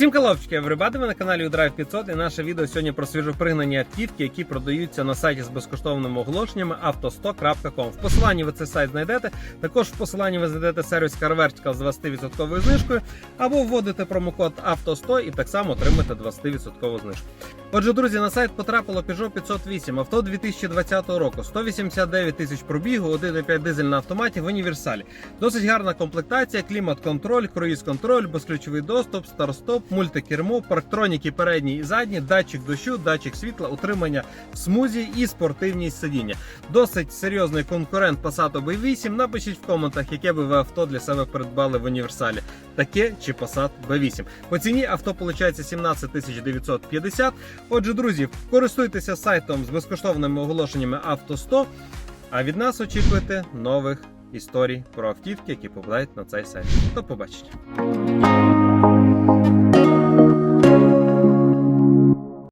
Всім каловчики, everybody, ви на каналі Drive 500 і наше відео сьогодні про свіжопригнані автівки, які продаються на сайті з безкоштовними оголошеннями авто100.com. В посиланні ви цей сайт знайдете. Також в посиланні ви знайдете сервіс CarVertical з 20% знижкою, або вводите промокод авто100 і так само отримаєте 20% знижку. Отже, друзі, на сайт потрапило Peugeot 508, авто 2020 року, 189 тисяч пробігу, 1,5 дизель на автоматі в універсалі. Досить гарна комплектація, клімат-контроль, круїз-контроль, безключовий доступ, старт-стоп, мультикермо, парктроніки передні і задні, датчик дощу, датчик світла, утримання в смузі і спортивність сидіння. Досить серйозний конкурент Passat B8. Напишіть в коментах, яке би ви авто для себе придбали в універсалі. Таке чи Passat B8. По ціні авто виходить 17 950. Отже, друзі, користуйтеся сайтом з безкоштовними оголошеннями Авто 100. А від нас очікуйте нових історій про автівки, які попадають на цей сайт. До побачення.